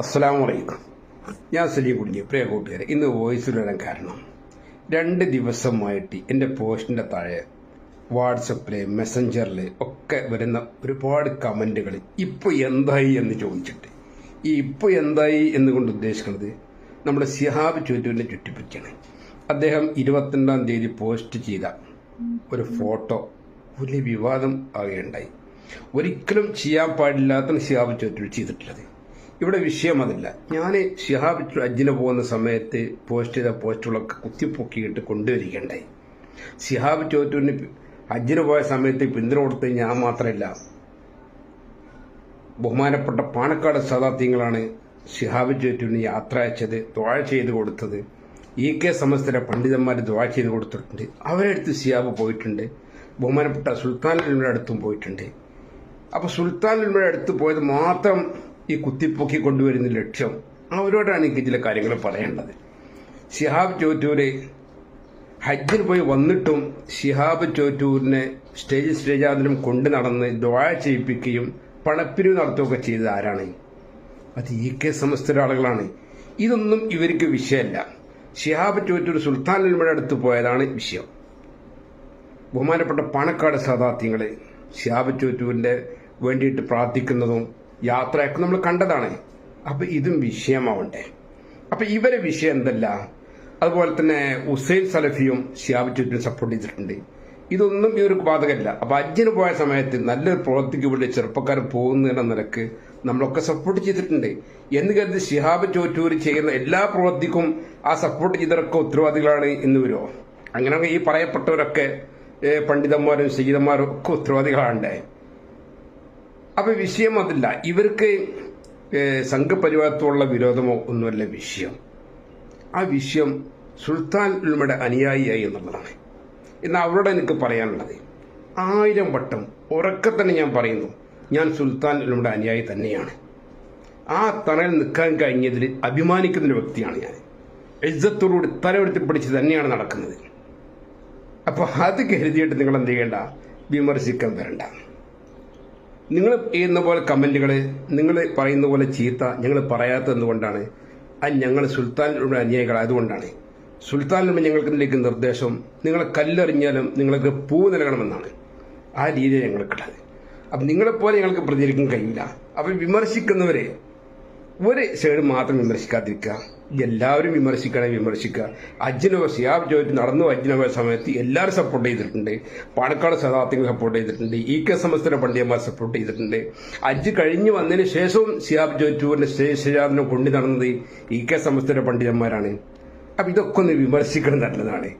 അസ്സലാമു വലൈക്കും ഞാൻ സലീം കുടുങ്ങി. പ്രിയ കൂട്ടുകാരെ ഇന്ന് വോയിസ് വരാൻ കാരണം രണ്ട് ദിവസമായിട്ട് എന്റെ പോസ്റ്റിന്റെ താഴെ വാട്സപ്പിൽ മെസ്സഞ്ചറിൽ ഒക്കെ വരുന്ന ഒരുപാട് കമന്റുകൾ ഇപ്പോൾ എന്തായി എന്ന് ചോദിച്ചിട്ട്. ഈ ഇപ്പോൾ എന്തായി എന്നുകൊണ്ട് ഉദ്ദേശിക്കുന്നത് നമ്മുടെ സിഹാബ് ചുറ്റൂരിനെ ചുറ്റിപ്പറ്റിയാണ്. അദ്ദേഹം ഇരുപത്തിരണ്ടാം തീയതി പോസ്റ്റ് ചെയ്ത ഒരു ഫോട്ടോ വലിയ വിവാദം ആകുകയുണ്ടായി ഒരിക്കലും ചെയ്യാൻ പാടില്ലാത്ത സിഹാബ് ചുറ്റൂർ ചെയ്തിട്ടുള്ളത്. ഇവിടെ വിഷയം അതല്ല ഞാൻ ഷിഹാബ് ഹജ്ജിന് പോകുന്ന സമയത്ത് പോസ്റ്റ് ചെയ്ത പോസ്റ്റുകളൊക്കെ കുത്തിപ്പൊക്കിയിട്ട് കൊണ്ടുവരികയുണ്ടായി. ഷിഹാബ് ചോറ്റൂരിന് ഹജ്ജിന് പോയ സമയത്ത് പിന്തുണ കൊടുത്ത് ഞാൻ മാത്രമല്ല. ബഹുമാനപ്പെട്ട പാണക്കാട് സദാത്യങ്ങളാണ് ഷിഹാബ് ചോറ്റൂരിന് യാത്ര അയച്ചത് ദ്വാഴ ചെയ്ത് കൊടുത്തത്. ഇ കെ സമസ്തര പണ്ഡിതന്മാർ ദ്വാഴ ചെയ്ത് കൊടുത്തിട്ടുണ്ട്. അവരെ അടുത്ത് ഷിഹാബ് പോയിട്ടുണ്ട്. ബഹുമാനപ്പെട്ട സുൽത്താൻ ലുമയുടെ അടുത്തും പോയിട്ടുണ്ട്. അപ്പോൾ സുൽത്താൻ ലുമയുടെ അടുത്ത് പോയത് മാത്രം ഈ കുത്തിപ്പൊക്കി കൊണ്ടുവരുന്ന ലക്ഷ്യം. അവരോടാണ് എനിക്ക് ചില കാര്യങ്ങൾ പറയേണ്ടത്. ഷിഹാബ് ചോറ്റൂര് ഹജ്ജിൽ പോയി വന്നിട്ടും ഷിഹാബ് ചോറ്റൂരിനെ സ്റ്റേജ് സ്റ്റേജാതിലും കൊണ്ടു നടന്ന് ദ്വാഴ ചെയ്യിപ്പിക്കുകയും പണപ്പിരിവ് നടത്തുകയൊക്കെ ചെയ്തത് ആരാണ്? അത് ഇ കെ സമസ്തര ആളുകളാണ്. ഇതൊന്നും ഇവർക്ക് വിഷയമല്ല. ഷിഹാബ് ചോറ്റൂർ സുൽത്താൻ അലിമയുടെ അടുത്ത് പോയതാണ് വിഷയം. ബഹുമാനപ്പെട്ട പാണക്കാട് സാദാത്യങ്ങളെ ഷിഹാബ് ചോറ്റൂരിന്റെ വേണ്ടിയിട്ട് പ്രാർത്ഥിക്കുന്നതും യാത്രയൊക്കെ നമ്മൾ കണ്ടതാണ്. അപ്പൊ ഇതും വിഷയമാവണ്ടേ അപ്പൊ ഇവരെ വിഷയം എന്തല്ല? അതുപോലെ തന്നെ ഉസൈൻ സലഫിയും ഷിയാബ് സപ്പോർട്ട് ചെയ്തിട്ടുണ്ട്. ഇതൊന്നും ഒരു ബാധകമല്ല അപ്പൊ അജ്ജിന് പോയ സമയത്ത് നല്ലൊരു പ്രവൃത്തിക്ക് വേണ്ടി ചെറുപ്പക്കാർ പോകുന്നതിന്റെ നിരക്ക് നമ്മളൊക്കെ സപ്പോർട്ട് ചെയ്തിട്ടുണ്ട്. എന്ന് കരുതി ഷിഹാബ് ചോറ്റൂർ ചെയ്യുന്ന എല്ലാ പ്രവൃത്തിക്കും ആ സപ്പോർട്ട് ചെയ്തവരൊക്കെ ഉത്തരവാദികളാണ് എന്ന് വരുമോ അങ്ങനെ ഈ പറയപ്പെട്ടവരൊക്കെ പണ്ഡിതന്മാരും ശീതന്മാരും ഒക്കെ ഉത്തരവാദികളാണ്ടേ അപ്പൊ വിഷയം അതില്ല. ഇവർക്ക് സംഘപരിവാരത്തോടുള്ള വിരോധമോ ഒന്നുമല്ല വിഷയം. ആ വിഷയം സുൽത്താൻ ഉൽമയുടെ അനുയായിയായി എന്നുള്ളതാണ്. എന്നാൽ അവരോട് എനിക്ക് പറയാനുള്ളത്. ആയിരം വട്ടം ഉറക്കെ തന്നെ ഞാൻ പറയുന്നു ഞാൻ സുൽത്താൻ ഉൽമയുടെ അനുയായി തന്നെയാണ്. ആ തറയിൽ നിൽക്കാൻ കഴിഞ്ഞതിൽ അഭിമാനിക്കുന്ന ഒരു വ്യക്തിയാണ് ഞാൻ. ഇജ്ജത്തോടുകൂടി തലയെടുത്ത് പിടിച്ച് തന്നെയാണ് നടക്കുന്നത്. അപ്പോൾ അത് കരുതിയിട്ട് നിങ്ങൾ എന്ത് ചെയ്യേണ്ട? വിമർശിക്കാൻ വരണ്ട. നിങ്ങൾ ചെയ്യുന്ന പോലെ കമന്റുകൾ നിങ്ങൾ പറയുന്ന പോലെ ചീത്ത ഞങ്ങൾ പറയാത്തത് എന്തുകൊണ്ടാണ്? അത് ഞങ്ങൾ സുൽത്താനിലുള്ള അനുയായികളായതുകൊണ്ടാണ് സുൽത്താനിലൂടെ ഞങ്ങൾക്ക് ഇതിലേക്ക് നിർദ്ദേശം നിങ്ങളെ കല്ലെറിഞ്ഞാലും നിങ്ങൾക്ക് പൂ നൽകണമെന്നാണ്. ആ രീതിയാണ് ഞങ്ങൾക്കുള്ളത് അപ്പം നിങ്ങളെപ്പോലെ ഞങ്ങൾക്ക് പ്രതികരിക്കാൻ കഴിയില്ല. അപ്പം വിമർശിക്കുന്നവരെ ഒരു സൈഡ് മാത്രം വിമർശിക്കാതിരിക്കുക. എല്ലാവരും വിമർശിക്കണേ വിമർശിക്കുക. അജ്ജിനോ സിയാബ് ജോയിറ്റ് നടന്നു അജ്ജിനോ പോയ സമയത്ത് എല്ലാവരും സപ്പോർട്ട് ചെയ്തിട്ടുണ്ട്. പാണക്കാട് സദാത്തിങ്ങൾ സപ്പോർട്ട് ചെയ്തിട്ടുണ്ട്. ഇ കെ സമസ്തര പണ്ഡിതന്മാർ സപ്പോർട്ട് ചെയ്തിട്ടുണ്ട്. അജ്ജ് കഴിഞ്ഞു വന്നതിന് ശേഷവും സിയാബ് ജോയിറ്റൂരിന്റെ ശരാദിനെ കൊണ്ടു നടന്നത് ഇ കെ സമസ്തര പണ്ഡിതന്മാരാണ്. അപ്പൊ ഇതൊക്കെ ഒന്ന് വിമർശിക്കണം നല്ലതാണ്.